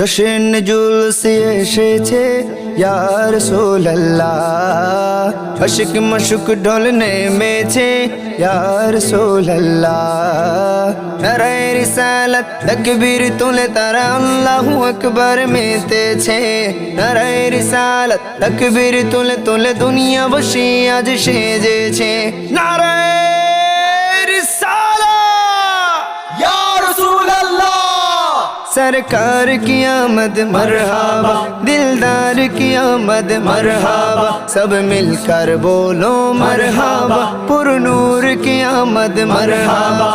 জশন joules এসেছে ইয়ার সোল্লাহ আশিক মশুক ঢোল নেমেছে ইয়ার সোল্লাহ নারায় রিসালাত, তকবীর তুলে তারা আল্লাহু আকবার মেতেছে। নারায় রিসালাত, তকবীর তুলে তুলে দুনিয়া বসে আজ সেজেছে। নারায় सरकार की आमद मरहबा दिलदार की आमद मरहबा सब मिलकर बोलो मरहबा पुरनूर की आमद मरहबा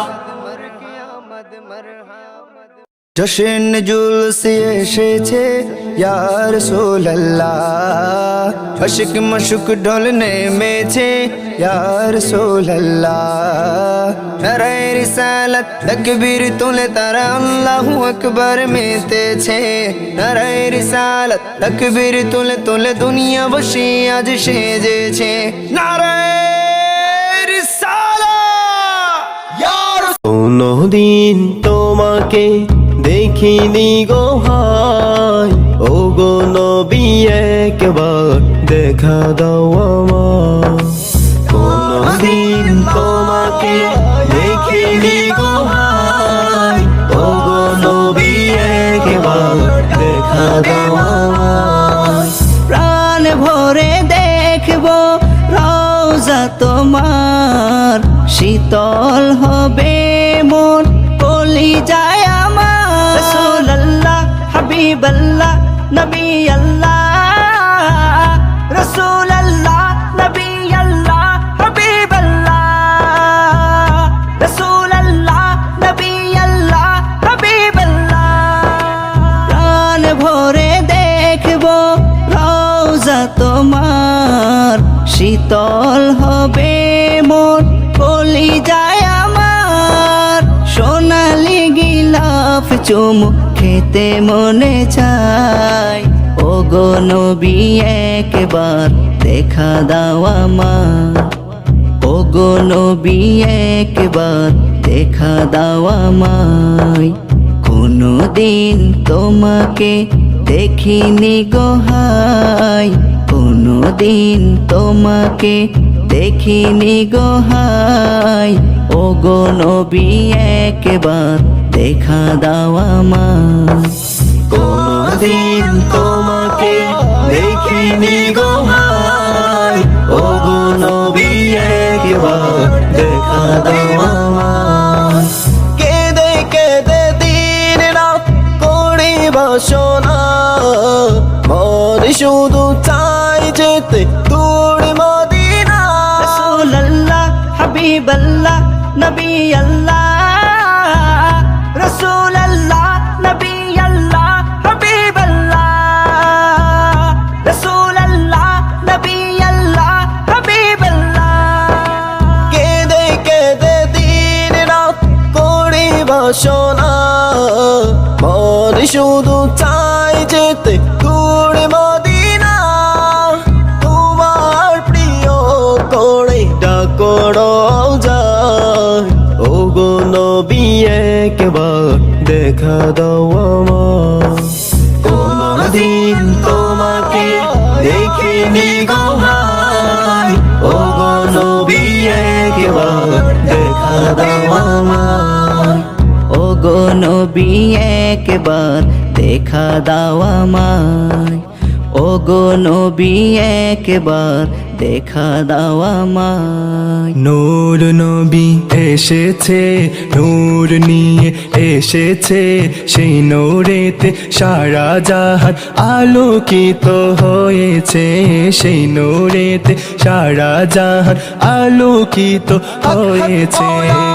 জশন জুলস এসেছে ইয়ার সোল্লাহ আশিক মশুক ঢোল নেমেছে ইয়ার সোল্লাহ নারায় রিসালাত, তকবীর তুলে তারা আল্লাহু আকবার মেতেছে। নারায় রিসালাত, তকবীর তুলে তুলে দুনিয়া বসে আজ সেজেছে। নারায় রিসালাত, ইয়া কোনদিন তোমাকে দেখিনি গো হাই ও গো নবী একবার দেখা দাও আমার কোনদিন তোমাকে দেখিনি গো হাই ও গো নবী একবার দেখা দাও আমার প্রাণ ভরে দেখব রওজা তোমার, শীতল হবে মন কলি যায় হাবিবাল্লাহ নবী আল্লাহ রসুল্লাহ নবী আল্লাহ হাবিবাল্লাহ রসুল্লাহ নবী আল্লাহ হাবিবাল্লাহ প্রাণ ভরে তোমার শীতল হবে গিলাফ চুমু খেতে মনে চাই ও গো নবী, একবার দেখা দাও আমার ও গো নবী, একবার দেখা দাও আমায়। কোনো দিন তোমাকে দেখিনি গোহাই কোনো দিন তোমাকে দেখিনি গোহাই ও গো নবী, একবার দেখা দাও আমায়। কোনদিন তোমাকে দেখিনি গো ভাই ও গো নবী একবার দেখা দাও আমায়। কেঁদে কেঁদে দিন রাত করি বাসনা মন শুধু চাই যেতে দূর মদিনা। হাবিবাল্লাহ নবী আল্লাহ। বাসনা মন শুধু চাই যেতে দূর মদিনা। তোমার প্রিয় করে ডাকর ও গো নবী, একবার দেখা দাও আমার কোনদিন তোমাকে দেখিনি গো ভাই। ও গো নবী, একবার দেখা দাও গো নবী একবার দেখা দাও আমায়। ও গো নবী একবার দেখা দাও আমায়। নূর নবী এসেছে, নূর নিয়ে এসেছে, সেই নূরেতে সারা জাহান আলোকিত হয়েছে। সেই নূরেতে সারা জাহান আলোকিত হয়েছে।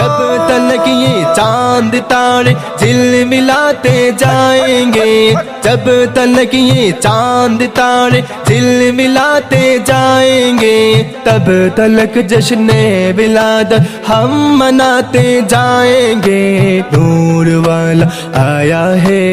जब तलक ये चाँद तारे दिल मिलाते जाएँगे, जब तलक ये चाँद तारे दिल मिलाते जाएँगे, तब तलक जश्न विलाद हम मनाते जाएँगे। नूर वाला आया है,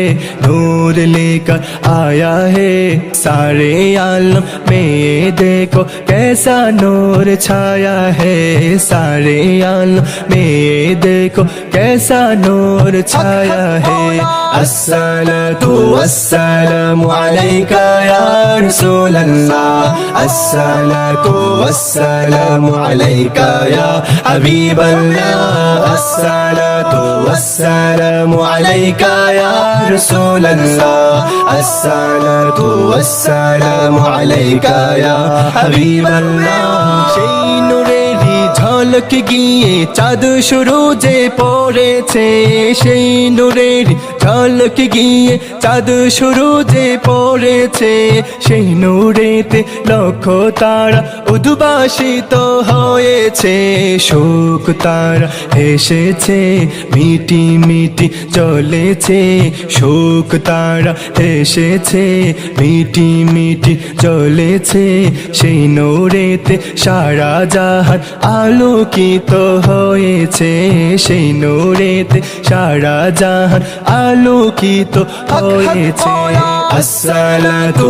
नूर लेकर आया है, सारे आलम में देखो कैसा नूर छाया है, सारे आलम में ये देखो कैसा नूर छाया है अस्सलातु वस्सलामु अलैका या रसूल अल्लाह अस्सलातु वस्सलामु अलैका या हबीब अल्लाह अस्सलातु वस्सलामु अलैका या रसूल अल्लाह अस्सलातु वस्सलामु अलैका या हबीब अल्लाह সেই নূরেরই ঝলক গিয়ে চাঁদ শুরু যে পড়েছে সেই নূরের ঝলক গিয়ে চাঁদ শুরু যে পড়েছে, সেই নূরেতে লক্ষ তারা উদ্ভাসিত হয়েছে। শোক তারা এসেছে মিটি মিটি চলেছে শোক তারা এসেছে মিটি মিটি চলেছে সেই নূরেতে সারা জাহান আলোকিত হয়েছে। সেই নূরেতে সারা জাহান আলোকিত হয়েছে। আসসালাতু